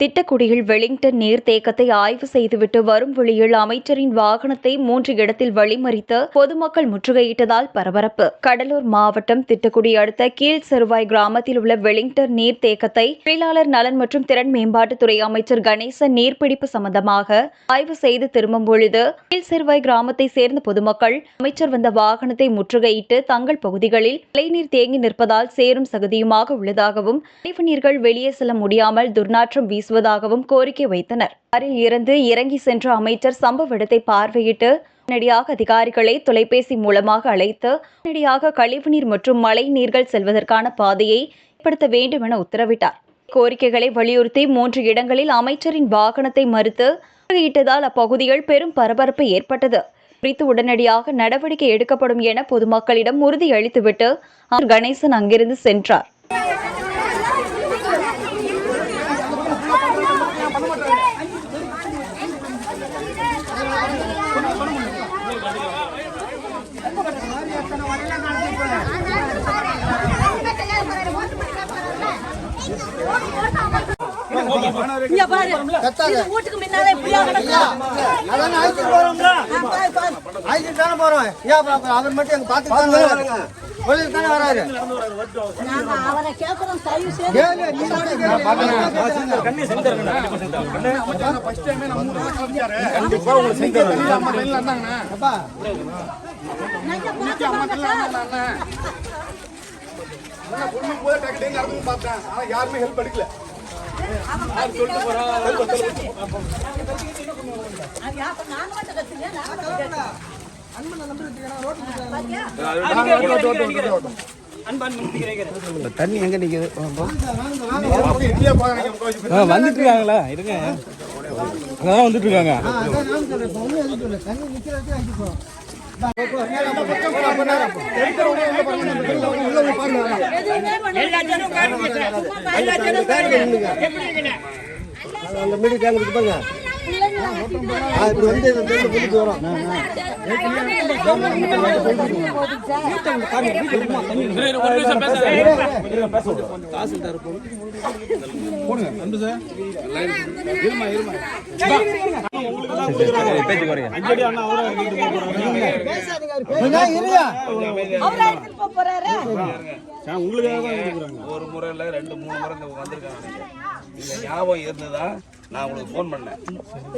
திட்டக்குடியில் Wellington நீர்த்தேக்கத்தை ஆய்வு செய்துவிட்டு வரும் வழியில் அமைச்சரின் வாகனத்தை மூன்று இடத்தில் வழிமறித்து பொதுமக்கள் முற்றுகையிட்டதால் பரபரப்பு. கடலூர் மாவட்டம் திட்டக்குடி அடுத்த கீழ் செருவாய் கிராமத்தில் உள்ள வெலிங்டன் நீர்த்தேக்கத்தை தொழிலாளர் நலன் மற்றும் திறன் மேம்பாட்டுத்துறை அமைச்சர் கணேசன் நீர்பிடிப்பு சம்பந்தமாக ஆய்வு செய்து திரும்பும் பொழுது கீழ் செருவாய் கிராமத்தை சேர்ந்த பொதுமக்கள் அமைச்சர் வந்த வாகனத்தை முற்றுகையிட்டு தங்கள் பகுதிகளில் மழைநீர் தேங்கி நிற்பதால் சேரும் சகதியுமாக உள்ளதாகவும் கழிவுநீர்கள் வெளியே செல்ல முடியாமல் துர்நாற்றம் வீசுவதாகவும் கோரிக்கை வைத்தனர். காரில் இருந்து இறங்கி சென்ற அமைச்சர் சம்பவ இடத்தை பார்வையிட்டு உடனடியாக அதிகாரிகளை தொலைபேசி மூலமாக அழைத்து உடனடியாக கழிவுநீர் மற்றும் மழை நீர்கள் செல்வதற்கான பாதையை ஏற்படுத்த வேண்டும் என உத்தரவிட்டார். கோரிக்கைகளை வலியுறுத்தி மூன்று இடங்களில் அமைச்சரின் வாகனத்தை மறுத்து முற்றுகையிட்டதால் அப்பகுதியில் பெரும் பரபரப்பு ஏற்பட்டது. குறித்து உடனடியாக நடவடிக்கை எடுக்கப்படும் என பொதுமக்களிடம் உறுதியளித்துவிட்டு ஆர் கணேசன் அங்கிருந்து சென்றார். இங்க பாரு. இது வீட்டுக்கு முன்னாலே இப்படியா அதான் போறோம்ல. தானே போறோம். ஏன் அவர் மட்டும் எங்க பார்த்து தானே தானே வராரு? நாங்க அவரை தயவு செய்து நீ மட்டும் கேட்க அப்பா. சார். யாருமே ஹெல்ப் அப்ப. பாத்தியா? தண்ணி எங்க நிக்குது வந்துட்டு இருக்காங்களா இருங்க அங்கதான் வந்துட்டு இருக்காங்க அதான் நான் சொல்றேன் அந்த பாருங்க. இப்படி வந்து இந்த தெருல புதுக்கு வரும் பேச்சு குறைய ஒரு முறை இல்லை ரெண்டு மூணு முறை வந்திருக்காங்க ஞாபகம் இருந்ததா நான் உங்களுக்கு ஃபோன் பண்ணேன்.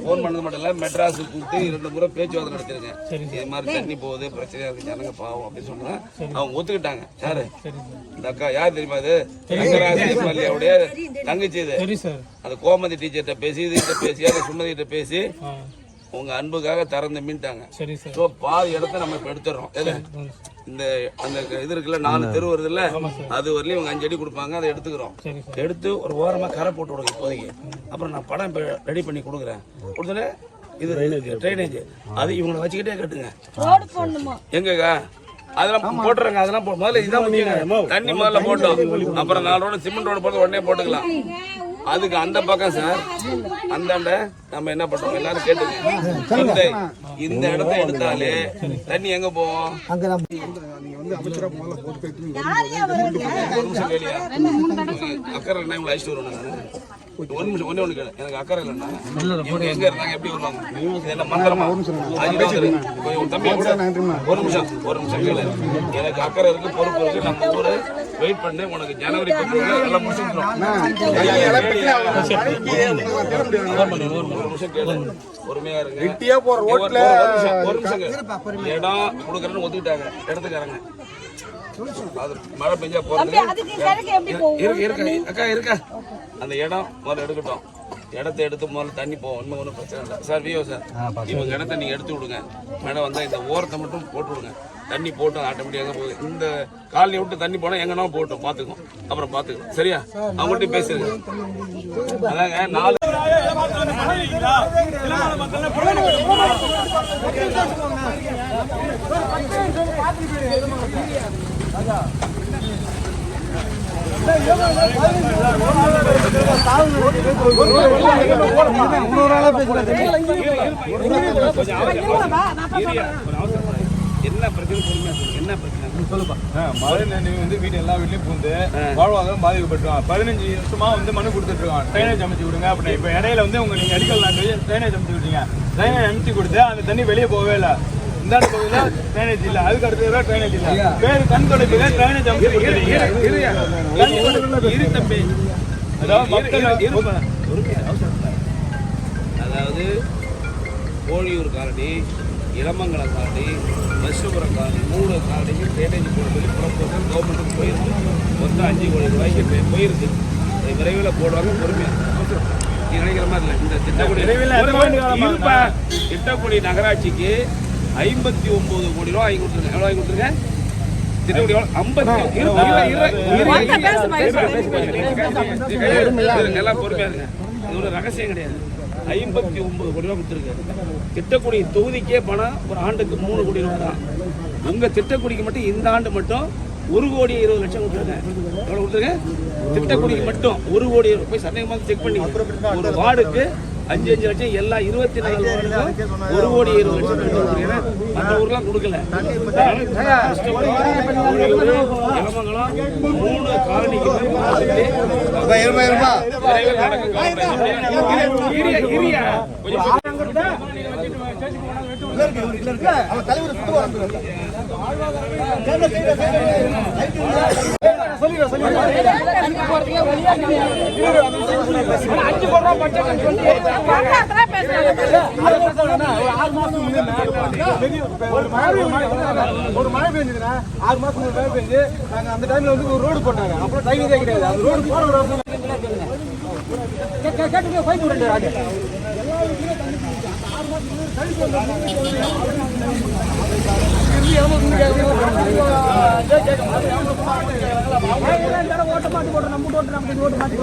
ஃபோன் பண்ணது மட்டும் இல்லை மெட்ராஸுக்கு கூப்பிட்டு ரெண்டு முறை பேச்சுவார்த்தை நடத்திருக்கேன். இது மாதிரி தண்ணி போகுது பிரச்சனையா இருக்கு ஜனங்க பாவம் அப்படின்னு சொன்னா அவங்க ஒத்துக்கிட்டாங்க. யாரு? இந்த அக்கா யார் தெரியுமா இது? ரங்கராஜ எம்எல்ஏவுடைய தங்கச்சி இது. அந்த கோமதி டீச்சர்கிட்ட பேசி இதுகிட்ட பேசி சுமதி கிட்ட பேசி உங்க அன்புக்காக திறந்து மீன்ட்டாங்க ஸோ பாதி இடத்த நம்ம இப்ப எடுத்துடுறோம்? இந்த அந்த இது இருக்குல்ல நாலு தெரு வருதுல்ல? அது வரலையும் இவங்க அஞ்சு அடி கொடுப்பாங்க அதை எடுத்துக்கிறோம். எடுத்து ஒரு ஓரமா கரை போட்டு விடுங்க இப்போதைக்கு. அப்புறம் நான் படம் ரெடி பண்ணி கொடுக்குறேன். கொடுத்தோன்னே இது ட்ரைனேஜ் அது இவங்களை வச்சுக்கிட்டே கட்டுங்க. எங்கக்கா? அதெல்லாம் போட்டுறங்க அதெல்லாம் முதல்ல இதான் முக்கியம் தண்ணி முதல்ல போட்டோம். அப்புறம் நாலு ரோடு சிமெண்ட் ரோடு போட்டு உடனே போட்டுக்கலாம். அதுக்கு அந்த பக்கம் சார் அந்தாண்ட நம்ம என்ன பண்றோம்? எல்லாரும் கேட்டுங்க. இந்த இடத்த எடுத்தாலே தண்ணி எங்க போவோம் அக்கறை அழைச்சிட்டு நானு. ஒரு நிமிஷம் ஒண்ணே ஒண்ணு கேளு எனக்கு அக்கறை இல்லைன்னா இவங்க எங்க இருந்தாங்க எப்படி வருவாங்க? என்ன மந்திரமா? ஒரு தம்பி கூட ஒரு நிமிஷம் ஒரு நிமிஷம் கேளு. எனக்கு அக்கறை இருக்கு பொறுப்பு இருக்கு. நம்ம ஊரு வெயிட் பண்ணு. உனக்கு ஜனவரி எல்லாம் நிமிஷம் கேளு. பொறுமையா இருங்க. இட்டியா போற ஒரு- ரோட்ல ஒரு நிமிஷம், நிமிஷம். இடம் கொடுக்கறேன்னு ஒத்துக்கிட்டாங்க. இடத்துக்காரங்க. அது மழை பெஞ்சா போறது. இருக்கு இருக்கு அக்கா இருக்கா அந்த இடம் முதல்ல எடுக்கட்டும். இடத்த எடுத்து முதல்ல தண்ணி போகும் ஒன்றும் ஒன்றும் பிரச்சனை இல்லை. சார் வியோ சார் இவங்க இடத்த நீங்கள் எடுத்து விடுங்க. மேடம் வந்தால் இந்த ஓரத்தை மட்டும் போட்டு விடுங்க. தண்ணி போட்டு ஆட்டோமேட்டிக்காக போகுது. இந்த காலனி விட்டு தண்ணி போனால் எங்கன்னா போட்டோம் பார்த்துக்கோம் அப்புறம் பார்த்துக்கோம் சரியா? அவங்கள்ட்ட பேசுங்க. அதாங்க நாலு அதான் என்ன பிரச்சனை என்ன பிரச்சனை சொல்லுப்பா மழை நினைவு வந்து வீடு எல்லா வீட்லயும் பூந்து வாழ்வாதாரம் பாதிக்கப்பட்டுருவான் பதினஞ்சு வருஷமா வந்து மனு கொடுத்துட்டு ட்ரைனேஜ் அமைச்சு விடுங்க அப்படின்னு இப்ப இடையில வந்து உங்க நீங்க அடிக்கல் நாட்டு ட்ரைனேஜ் அமைச்சு விட்டீங்க ட்ரைனேஜ் அமைச்சு கொடுத்து அந்த தண்ணி வெளியே போகவே இல்லை இந்தாண்ட பகுதியில ட்ரைனேஜ் இல்ல அதுக்கு அடுத்த ட்ரைனேஜ் இல்ல வேறு ட்ரைனேஜ் அமைச்சு இரு தம்பி அதாவது Kozhiyur colony Ilamangalam colony Pasupuram colony மூணு காலனிக்கு ட்ரைனேஜ் போட சொல்லி ப்ரொபோசல் கவர்மெண்ட்டுக்கு போயிருக்கு. மொத்தம் அஞ்சு கோடி ரூபாய்க்கு போய்- போயிருக்கு. விரைவில் போடுவாங்க பொறுமையாக நினைக்கிற மாதிரி இல்லை. இந்த திட்டக்குடி. திட்டக்குடி நகராட்சிக்கு ஐம்பத்தி ஒன்பது கோடி ரூபா வாங்கி கொடுத்துருங்க எவ்வளோ வாங்கி கொடுத்துருங்க ரகசியம் கிடையாது. ஐம்பத்தி ஒன்பது கோடி ரூபா கொடுத்துருக்கு திட்டக்குடி தொகுதிக்கே பணம் ஒரு ஆண்டுக்கு மூணு கோடி ரூபா தான். உங்க திட்டக்குடிக்கு மட்டும் இந்த ஆண்டு மட்டும் ஒரு கோடி இருபது லட்சம் கொடுத்துருங்க கொடுத்துருங்க திட்டக்குடிக்கு மட்டும் ஒரு கோடி ரூபாய் போய் சந்தேகமாக செக் பண்ணி ஒரு வார்டுக்கு அஞ்சு அஞ்சு லட்சம் எல்லா இருபத்தி நாலு ஒரு கோடி இருபது லட்சம் மற்ற ஊர்லாம் கொடுக்கல இளமங்கலம் மூணு காலனிக்கு நடக்கும் ஒரு மழை பெஞ்சதுன்னா ஆறு மாசம் மழை பெஞ்சு நாங்க அந்த டைம்ல வந்து ஒரு ரோடு போட்டாங்க அப்புறம் டைம் கிடையாது அந்த ரோடு போற ஒரு ஃபைன் ரெண்டு ஓட்ட மாட்டி போட்டு நம்ம ஓட்டு நம்ம ஓட்டு மாட்டி